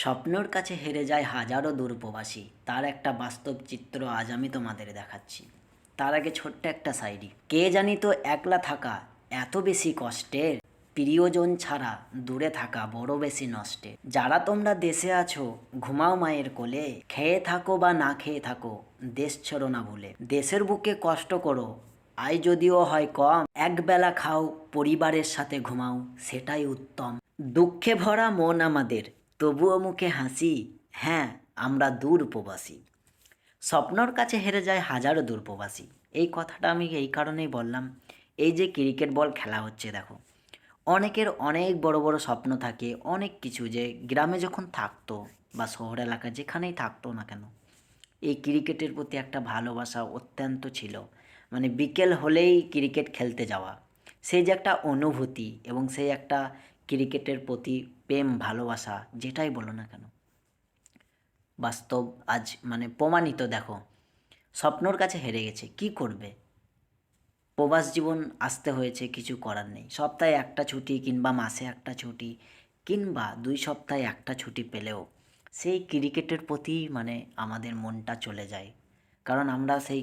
স্বপ্নর কাছে হেরে যায় হাজারো দূরপ্রবাসী। তার একটা বাস্তব চিত্র আজ আমি তোমাদের দেখাচ্ছি। তার আগে ছোট্ট একটা সাইডি। কে জানি তো একলা থাকা এত বেশি কষ্টের? প্রিয়জন ছাড়া দূরে থাকা বড় বেশি নষ্টে যারা তোমরা দেশে আছো, ঘুমাও মায়ের কোলে। খেয়ে থাকো বা না খেয়ে থাকো, দেশ ছেড়ো না ভুলে। দেশের বুকে কষ্ট করো, আয় যদিও হয় কম। একবেলা খাও, পরিবারের সাথে ঘুমাও, সেটাই উত্তম। দুঃখে ভরা মন আমাদের। তবুও মুখে হাসি হ্যাঁ আমরা দূর উপবাসী স্বপ্নর কাছে হেরে যায় হাজারো দূরপ্রবাসী। এই কথাটা আমি এই কারণেই বললাম। এই যে ক্রিকেট বল খেলা হচ্ছে, দেখো, অনেকের অনেক বড় বড় স্বপ্ন থাকে, অনেক কিছু যে গ্রামে যখন থাকতো বা শহর এলাকা যেখানেই থাকতো না কেন, এই ক্রিকেটের প্রতি একটা ভালোবাসা অত্যন্ত ছিল। মানে বিকেল হলেই ক্রিকেট খেলতে যাওয়া, সেই যে একটা অনুভূতি এবং সেই একটা ক্রিকেটের প্রতি প্রেম, ভালোবাসা যেটাই বলো না কেন, বাস্তব আজ মানে প্রমাণিত দেখো, স্বপ্নর কাছে হেরে গেছে, কি করবে? প্রবাস জীবন আসতে হয়েছে, কিছু করার নেই, সপ্তাহে একটা ছুটি কিংবা মাসে একটা ছুটি কিংবা দুই সপ্তাহে একটা ছুটি পেলেও সেই ক্রিকেটের প্রতি মানে আমাদের মনটা চলে যায়, কারণ আমরা সেই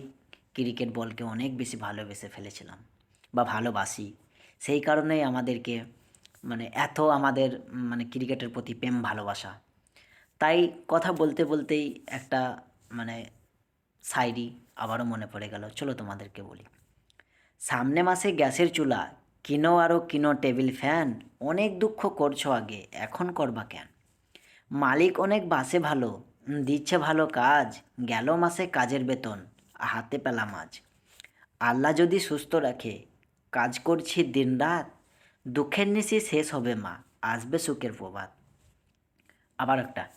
ক্রিকেট বলকে অনেক বেশি ভালোবেসে ফেলেছিলাম বা ভালোবাসি, সেই কারণেই আমাদেরকে মানে এত আমাদের মানে ক্রিকেটের প্রতি প্রেম, ভালোবাসা। তাই কথা বলতে বলতেই একটা মানে সাইরি আবারও মনে পড়ে গেল। চলো তোমাদেরকে বলি। সামনে মাসে গ্যাসের চুলা, কিনো আরও কিনো টেবিল ফ্যান, অনেক দুঃখ করছ আগে, এখন করবা কেন? মালিক অনেক বাসে ভালো দিচ্ছে ভালো কাজ, গেল মাসে কাজের বেতন, হাতে পেলাম আজ। আল্লাহ যদি সুস্থ রাখে, কাজ করছি দিনরাত দুঃখের নিশি শেষ হবে মা, আসবে সুখের প্রভাত। আবার একটা,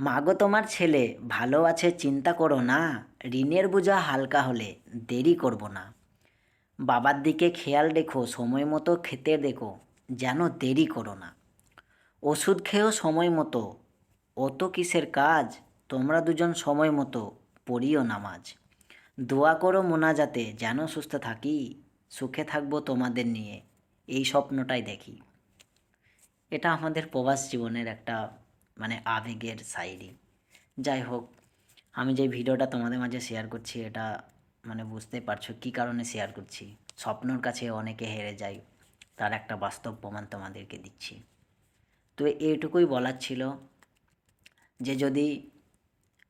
মাগো তোমার ছেলে, ভালো আছে চিন্তা করো না, ঋণের বোঝা হালকা হলে দেরি করব না। বাবার দিকে খেয়াল রেখো, সময় মতো খেতে দেখো, যেন দেরি করো না। ওষুধ খেয়েও সময় মতো অত কিসের কাজ, তোমরা দুজন সময় মতো পড়িও নামাজ। দোয়া করো মোনাজাতে, যেন সুস্থ থাকি, সুখে থাকব তোমাদের নিয়ে। এই স্বপ্নটাই দেখি। এটা আমাদের প্রবাস জীবনের একটা মানে আবেগের সাইডই যাই হোক, আমি যে ভিডিওটা তোমাদের মাঝে শেয়ার করছি, এটা মানে বুঝতে পারছ কী কারণে শেয়ার করছি। স্বপ্নর কাছে অনেকে হেরে যায়, তার একটা বাস্তব প্রমাণ তোমাদেরকে দিচ্ছি। তো এইটুকুই বলার ছিল যে যদি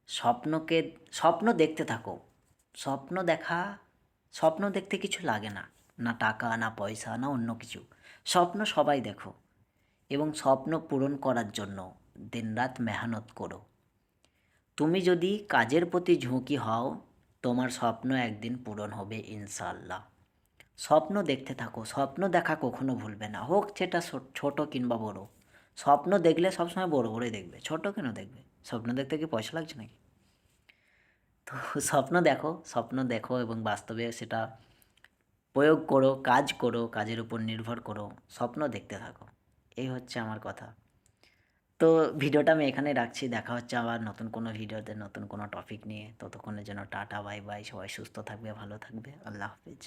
স্বপ্নকে, স্বপ্ন দেখতে থাকো, স্বপ্ন দেখা, স্বপ্ন দেখতে কিছু লাগে না। না টাকা, না পয়সা, না অন্য কিছু। স্বপ্ন সবাই দেখো এবং স্বপ্ন পূরণ করার জন্য দিনরাত মেহনত করো। তুমি যদি কাজের প্রতি ঝুঁকি হও, তোমার স্বপ্ন একদিন পূরণ হবে ইনশাল্লাহ স্বপ্ন দেখতে থাকো, স্বপ্ন দেখা কখনো ভুলবে না। হোক সেটা ছোট কিংবা বড়। স্বপ্ন দেখলে সবসময় বড় বড়ই দেখবে। ছোট কেন দেখবে? স্বপ্ন দেখতে কি পয়সা লাগছে নাকি? তো স্বপ্ন দেখো স্বপ্ন দেখো এবং বাস্তবে সেটা প্রয়োগ করো, কাজ করো, কাজের উপর নির্ভর করো, স্বপ্ন দেখতে থাকো। এই হচ্ছে আমার কথা। তো ভিডিওটা আমি এখানে রাখছি। দেখা হচ্ছে আবার নতুন কোনো ভিডিওতে, নতুন কোনো টপিক নিয়ে। ততক্ষণের জন্য টাটা বাই বাই সবাই সুস্থ থাকবে, ভালো থাকবে। আল্লাহ হাফিজ।